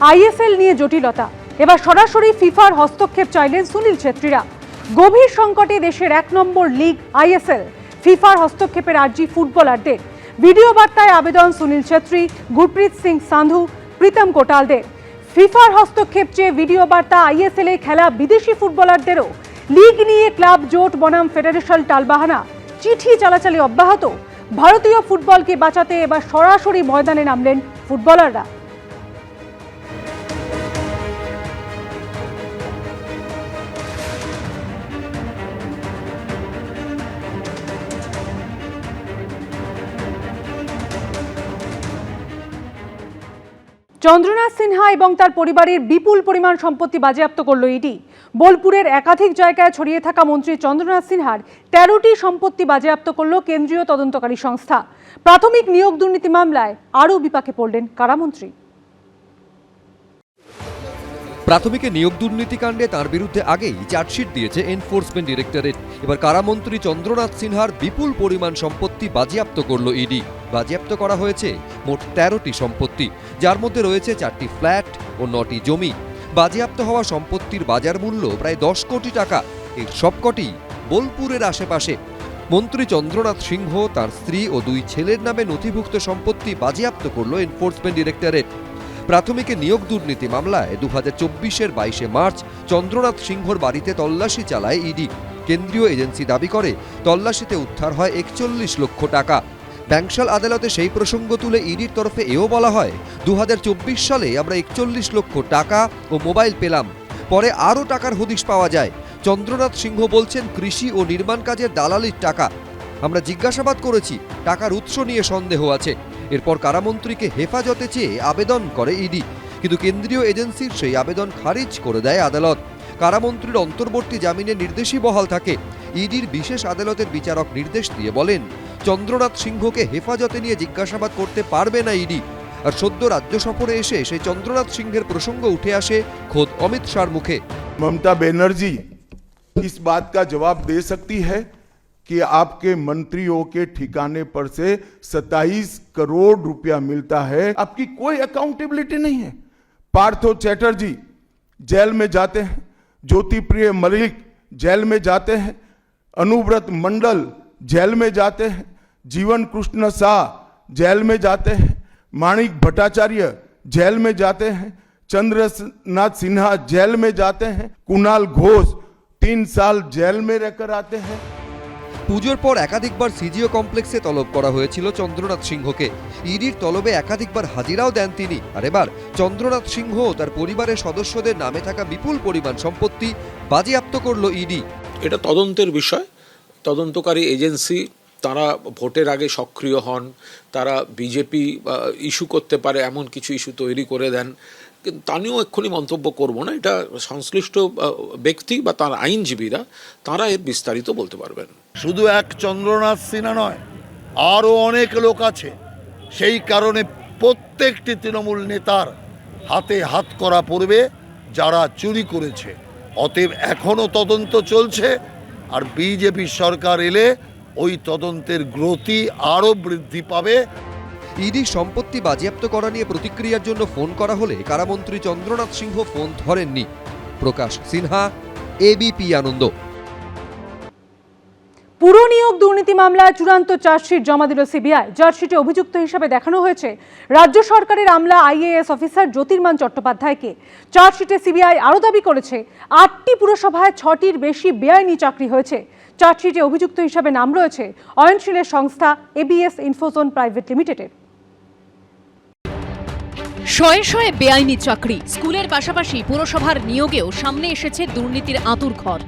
ISL নিয়ে জটিলতা। এবার সরাসরি ফিফার হস্তক্ষেপ চাইলেন সুনীল ছেত্রীরা। গভীর সংকটে দেশের এক নম্বর লিগ আইএসএল ফিফার হস্তক্ষেপের আর্জি ফুটবলারদের। ভিডিও বার্তায় আবেদন সুনীল ছেত্রী, গুরপ্রীত সিং সান্ধু, প্রীতম কোটালদের। ফিফার হস্তক্ষেপ চেয়ে ভিডিও বার্তা আইএসএল এ খেলা বিদেশি ফুটবলারদেরও। লিগ নিয়ে ক্লাব জোট বনাম ফেডারেশন টালবাহানা। চিঠি চালাচালি অব্যাহত। ভারতীয় ফুটবলকে বাঁচাতে এবার সরাসরি ময়দানে নামলেন ফুটবলাররা। চন্দ্রনাথ সিনহা এবং তার পরিবারের বিপুল পরিমাণ সম্পত্তি বাজেয়াপ্ত করল ইডি। বোলপুরের একাধিক জায়গায় ছড়িয়ে থাকা মন্ত্রী চন্দ্রনাথ সিনহার তেরোটি সম্পত্তি বাজেয়াপ্ত করল কেন্দ্রীয় তদন্তকারী সংস্থা। প্রাথমিক নিয়োগ দুর্নীতি মামলায় আরও বিপাকে পড়লেন কারামন্ত্রী। প্রাথমিকে নিয়োগ দুর্নীতিকাণ্ডে তার বিরুদ্ধে আগেই চার্জশিট দিয়েছে এনফোর্সমেন্ট ডিরেক্টরেট। এবার কারামন্ত্রী চন্দ্রনাথ সিনহার বিপুল পরিমাণ সম্পত্তি বাজেয়াপ্ত করল ইডি। বাজেয়াপ্ত করা হয়েছে মোট তেরোটি সম্পত্তি, যার মধ্যে রয়েছে চারটি ফ্ল্যাট ও নটি জমি। বাজেয়াপ্ত হওয়া সম্পত্তির বাজার মূল্য প্রায় দশ কোটি টাকা। এর সবকটি বোলপুরের আশেপাশে। মন্ত্রী চন্দ্রনাথ সিংহ তার স্ত্রী ও দুই ছেলের নামে নথিভুক্ত সম্পত্তি বাজেয়াপ্ত করল এনফোর্সমেন্ট ডিরেক্টরেট। প্রাথমিকে নিয়োগ দুর্নীতি মামলায় দু হাজার চব্বিশের বাইশে মার্চ চন্দ্রনাথ সিংহর বাড়িতে তল্লাশি চালায় ইডি। কেন্দ্রীয় এজেন্সি দাবি করে, তল্লাশিতে উদ্ধার হয় একচল্লিশ লক্ষ টাকা। ব্যাংশাল আদালতে সেই প্রসঙ্গ তুলে ইডির তরফে এও বলা হয় দু হাজার চব্বিশ সালে আমরা একচল্লিশ লক্ষ টাকা ও মোবাইল পেলাম, পরে আরও টাকার হদিশ পাওয়া যায়। চন্দ্রনাথ সিংহ বলছেন, কৃষি ও নির্মাণ কাজের দালালির টাকা। আমরা জিজ্ঞাসাবাদ করেছি, টাকার উৎস নিয়ে সন্দেহ আছে। এরপর কারামন্ত্রীকে হেফাজতে চেয়ে আবেদন করে ইডি কিন্তু কেন্দ্রীয় এজেন্সির সেই আবেদন খারিজ করে দেয় আদালত কারামন্ত্রীর অন্তর্বর্তী জামিনের নির্দেশই বহাল থাকে ইডির বিশেষ আদালতের বিচারক নির্দেশ দিয়ে বলেন চন্দ্রনাথ সিংহকে হেফাজতে নিয়ে জিজ্ঞাসাবাদ করতে পারবে না ইডি আর সদ্য রাজ্য সফরে এসে সেই চন্দ্রনাথ সিংহের প্রসঙ্গ উঠে আসে খোদ অমিত শাহর মুখে ममता बनर्जी इस बात का जवाब दे सकती है कि आपके मंत्रियों के ठिकाने पर से 27 करोड़ रुपया मिलता है, आपकी कोई अकाउंटेबिलिटी नहीं है। पार्थो चैटर्जी, जेल में जाते हैं। ज्योति प्रिय मलिक, जेल में जाते हैं। अनुव्रत मंडल, जेल में जाते हैं। जीवन कृष्ण शाह, जेल में जाते हैं। माणिक भट्टाचार्य, जेल में जाते हैं। चंद्रनाथ सिन्हा, जेल में जाते हैं। कुणाल घोष, तीन साल जेल में रहकर आते हैं। পুজোর পর একাধিকবার সিজিও কমপ্লেক্সে তলব করা হয়েছিল চন্দ্রনাথ সিংহকে। ইডির তলবে একাধিকবার হাজিরাও দেন তিনি। আর এবার চন্দ্রনাথ সিংহ তার পরিবারের সদস্যদের নামে থাকা বিপুল পরিমাণ সম্পত্তি বাজেয়াপ্ত করল ইডি। এটা তদন্তের বিষয়। তদন্তকারী এজেন্সি তারা ভোটের আগে সক্রিয় হন, তারা বিজেপি ইস্যু করতে পারে, এমন কিছু ইস্যু তৈরি করে দেন। কিন্তু তা নিয়েও এক্ষুনি মন্তব্য করব না, এটা সংশ্লিষ্ট ব্যক্তি বা তার আইনজীবীরা, তারা এর বিস্তারিত বলতে পারবেন। শুধু এক চন্দ্রনাথ সিনহা নয় আরও অনেক লোক আছে। সেই কারণে প্রত্যেকটি তৃণমূল নেতার হাতে হাত করা পড়বে যারা চুরি করেছে। অতএব এখনও তদন্ত চলছে, আর বিজেপি সরকার এলে ওই তদন্তের গ্রতি আরও বৃদ্ধি পাবে। ইডি সম্পত্তি বাজেয়াপ্ত করা নিয়ে প্রতিক্রিয়ার জন্য ফোন করা হলে কারামন্ত্রী চন্দ্রনাথ সিংহ ফোন ধরেননি। প্রকাশ সিনহা, এবিপি আনন্দ। পুর নিয়োগ দুর্নীতি মামলায় চূড়ান্ত চার্জশিট জমা দিল সিবিআই। চার্জশিটে অভিযুক্ত হিসাবে দেখানো হয়েছে, রাজ্য সরকারের আমলা আইএএস অফিসার জ্যোতির্মান চট্টোপাধ্যায়কে। চার্জশিটে সিবিআই আরও দাবি করেছে, আটটি পুরসভায় ছটির বেশি বেআইনি চাকরি হয়েছে। চার্জশিটে অভিযুক্ত হিসাবে নাম রয়েছে অয়নশীলের সংস্থা এবিএস ইনফোজোন প্রাইভেট লিমিটেডের। শয়ে শয়ে বেআইনি চাকরি, স্কুলের পাশাপাশি পুরসভার নিয়োগেও সামনে এসেছে দুর্নীতির আঁতুর ঘর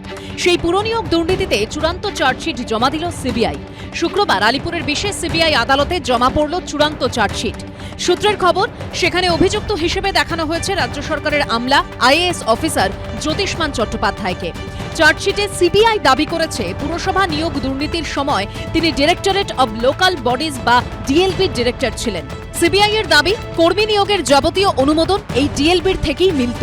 সেই পুরনিয়োগ দুর্নীতিতে চূড়ান্ত চার্জশিট জমা দিল সিবিআই। শুক্রবার আলিপুরের বিশেষ সিবিআই আদালতে জমা পড়ল চূড়ান্ত চার্জশিট। সূত্রের খবর, সেখানে অভিযুক্ত হিসেবে দেখানো হয়েছে রাজ্য সরকারের আমলা আইএএস অফিসার জ্যোতিষ্মান চট্টোপাধ্যায়কে। চার্জশিটে সিবিআই দাবি করেছে, পুরসভা নিয়োগ দুর্নীতির সময় তিনি ডিরেক্টরেট অব লোকাল বডিজ বা ডিএলবির ডিরেক্টর ছিলেন। সিবিআই এর দাবি, কর্মী নিয়োগের যাবতীয় অনুমোদন এই ডিএলবির থেকেই মিলত।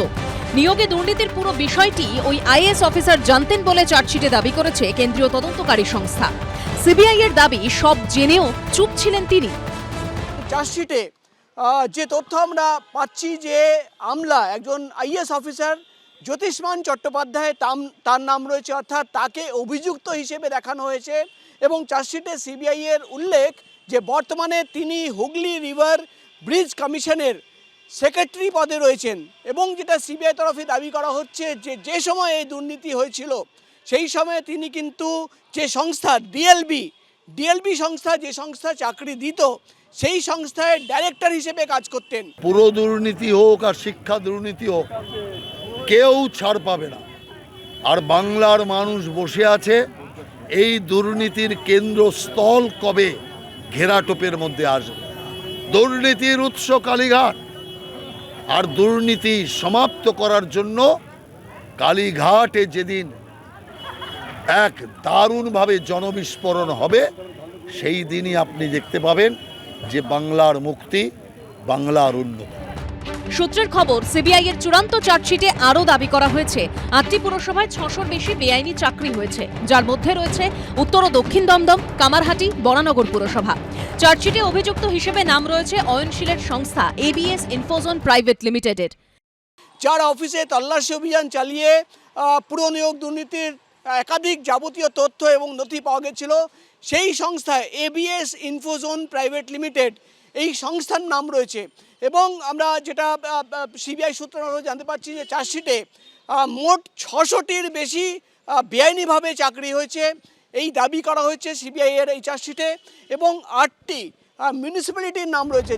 নিয়োগে দুর্নীতির পুরো বিষয়টি ওই আইএস অফিসার জানতেন বলে চার্জশিটে দাবি করেছে কেন্দ্রীয় তদন্তকারী সংস্থা। সিবিআই এর দাবি, সব জেনেও চুপ ছিলেন তিনি। চার্জশিটে যে তথ্য আমরা পাচ্ছি যে আমলা একজন আইএস অফিসার জ্যোতিষমান চট্টোপাধ্যায় তার নাম রয়েছে অর্থাৎ তাকে অভিযুক্ত হিসেবে দেখানো হয়েছে এবং চার্জশিটে সিবিআই এর উল্লেখ যে বর্তমানে তিনি হুগলি রিভার ব্রিজ কমিশনের সেক্রেটারি পদে রয়েছেন এবং যেটা সিবিআই তরফে দাবি করা হচ্ছে যে যে সময় এই দুর্নীতি হয়েছিল, সেই সময়ে তিনি কিন্তু যে সংস্থা ডিএলবি ডিএলবি সংস্থা যে সংস্থা চাকরি দিত, সেই সংস্থায় ডাইরেক্টর হিসেবে কাজ করতেন। পুরো দুর্নীতি হোক আর শিক্ষা দুর্নীতি হোক, কেউ ছাড় পাবে না। আর বাংলার মানুষ বসে আছে এই দুর্নীতির কেন্দ্রস্থল কবে ঘেরাটোপের মধ্যে আসবে। দুর্নীতির উৎস কালীঘাট। আর দুর্নীতি সমাপ্ত করার জন্য কালীঘাটে যেদিন এক দারুণভাবে জনবিস্ফোরণ হবে, সেই দিনই আপনি দেখতে পাবেন যে বাংলার মুক্তি বাংলার উন্নতি। সূত্রের খবর সিবিআই এর চূড়ান্ত চার্জশিটে আরও দাবি করা হয়েছে। আটটি পুরসভায় ছশোর বেশি বেআইনি চাকরি হয়েছে। যার মধ্যে রয়েছে উত্তর ও দক্ষিণ দমদম, কামারহাটি বরানগর পুরসভা। চার্জশিটে অভিযুক্ত হিসেবে নাম রয়েছে অয়নশীলের সংস্থা, এবিএস ইনফোজন প্রাইভেট লিমিটেডের। যার অফিসে তল্লাশি অভিযান চালিয়ে পুরনিয়োগ দুর্নীতির একাধিক যাবতীয় তথ্য এবং নথি পাওয়া গেছিল। সেই সংস্থায় এবিএস ইনফোজোন প্রাইভেট লিমিটেড, এই সংস্থার নাম রয়েছে। এবং আমরা যেটা সিবিআই সূত্র জানতে পারছি যে চার্জশিটে মোট ছশোটির বেশি বেআইনিভাবে চাকরি হয়েছে। এই দাবি করা হয়েছে সিবিআই এর এই চার্জশিটে এবং আটটি মিউনিসিপ্যালিটির নাম রয়েছে।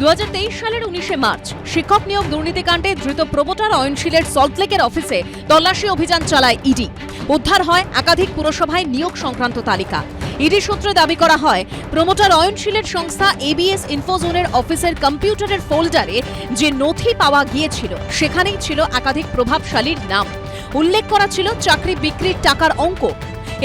দু হাজার তেইশ সালের উনিশে মার্চ, শিক্ষক নিয়োগ দুর্নীতিকাণ্ডে ধৃত প্রবোটার অয়নশীলের সল্টলেকের অফিসে তল্লাশি অভিযান চালায় ইডি। উদ্ধার হয় একাধিক পুরসভায় নিয়োগ সংক্রান্ত তালিকা। ইডি সূত্রে দাবি করা হয়, প্রমোটার অয়নশীলের সংস্থা এবিএস ইনফোজোনের অফিসের কম্পিউটারের ফোল্ডারে যে নথি পাওয়া গিয়েছিল, সেখানেই ছিল একাধিক প্রভাবশালীর নাম। উল্লেখ করা ছিল চাকরি বিক্রির টাকার অঙ্ক।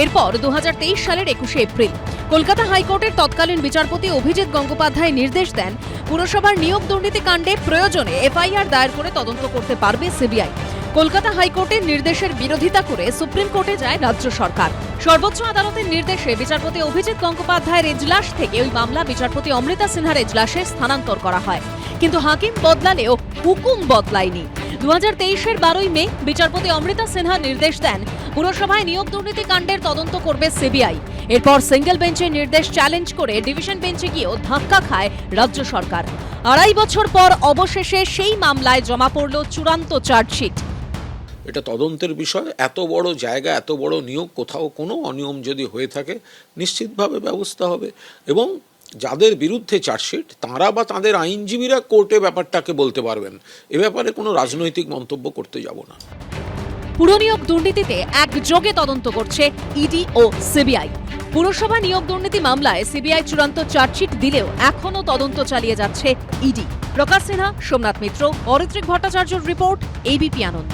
এরপর দু হাজার তেইশ সালের একুশে এপ্রিল, কলকাতা হাইকোর্টের তৎকালীন বিচারপতি অভিজিৎ গঙ্গোপাধ্যায় নির্দেশ দেন, পুরসভার নিয়োগ দুর্নীতি কাণ্ডে প্রয়োজনে এফআইআর দায়ের করে তদন্ত করতে পারবে সিবিআই। কলকাতা হাইকোর্টের নির্দেশের বিরোধিতা করে সুপ্রিম কোর্টে যায় রাজ্য সরকার। সর্বোচ্চ আদালতের নির্দেশে বিচারপতি অভিজিৎ গঙ্গোপাধ্যায়ের এজলাস থেকে ওই মামলা বিচারপতি অমৃতা সিনহার এজলাসে স্থানান্তর করা হয়। কিন্তু হাকিম বদলালেও হুকুম বদলায়নি। দু হাজার তেইশের বারোই মে বিচারপতি অমৃতা সিনহা নির্দেশ দেন, পুরসভায় নিয়োগ দুর্নীতি কাণ্ডের তদন্ত করবে সিবিআই। এরপর সিঙ্গেল বেঞ্চের নির্দেশ চ্যালেঞ্জ করে ডিভিশন বেঞ্চে গিয়েও ধাক্কা খায় রাজ্য সরকার। আড়াই বছর পর অবশেষে সেই মামলায় জমা পড়ল চূড়ান্ত চার্জশিট। এটা তদন্তের বিষয়। এত বড় জায়গা, এত বড় নিয়োগ, কোথাও কোনো অনিয়ম যদি হয়ে থাকে, নিশ্চিতভাবে ব্যবস্থা হবে। এবং যাদের বিরুদ্ধে চার্জশিট, তাঁরা বা তাদের আইনজীবীরা কোর্টে ব্যাপারটাকে বলতে পারবেন। এ ব্যাপারে কোনো রাজনৈতিক মন্তব্য করতে যাব না। পুরনিয়োগ দুর্নীতিতে একযোগে তদন্ত করছে ইডি ও সিবিআই। পুরসভা নিয়োগ দুর্নীতি মামলায় সিবিআই চূড়ান্ত চার্জশিট দিলেও এখনও তদন্ত চালিয়ে যাচ্ছে ED. Prakash Sinha, Somnath Mitra, Aritrik ভট্টাচার্যর report ABP Ananda.